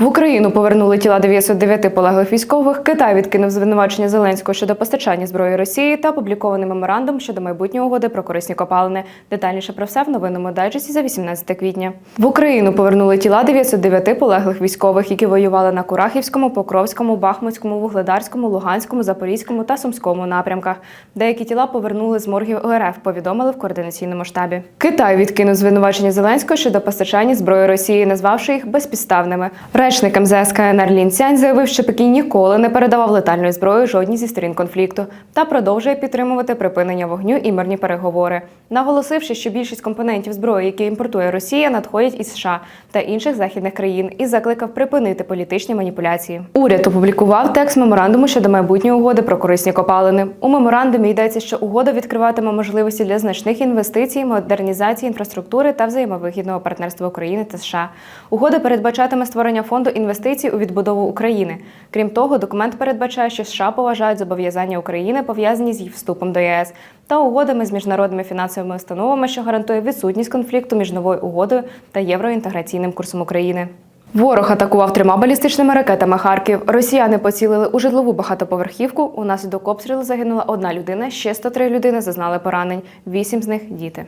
В Україну повернули тіла 909 полеглих військових. Китай відкинув звинувачення Зеленського щодо постачання зброї Росії та опублікований меморандум щодо майбутньої угоди про корисні копалини. Детальніше про все в новинному дайджесті за 18 квітня. В Україну повернули тіла 909 полеглих військових, які воювали на Курахівському, Покровському, Бахмутському, Вугледарському, Луганському, Запорізькому та Сумському напрямках. Деякі тіла повернули з моргів ОРФ, повідомили в координаційному штабі. Китай відкинув звинувачення Зеленського щодо постачання зброї Росії, назвавши їх безпідставними. Речник МЗС КНР Лін Цянь заявив, що Пекін ніколи не передавав летальної зброї жодній зі сторін конфлікту та продовжує підтримувати припинення вогню і мирні переговори, наголосивши, що більшість компонентів зброї, які імпортує Росія, надходять із США та інших західних країн, і закликав припинити політичні маніпуляції. Уряд опублікував текст меморандуму щодо майбутньої угоди про корисні копалини. У меморандумі йдеться, що угода відкриватиме можливості для значних інвестицій, модернізації інфраструктури та взаємовигідного партнерства України та США. Угода передбачатиме створення фонду інвестицій у відбудову України. Крім того, документ передбачає, що США поважають зобов'язання України пов'язані з її вступом до ЄС та угодами з міжнародними фінансовими установами, що гарантує відсутність конфлікту між новою угодою та євроінтеграційним курсом України. Ворог атакував трьома балістичними ракетами Харків. Росіяни поцілили у житлову багатоповерхівку. Унаслідок обстрілу загинула одна людина, ще 103 людини зазнали поранень. Вісім з них діти.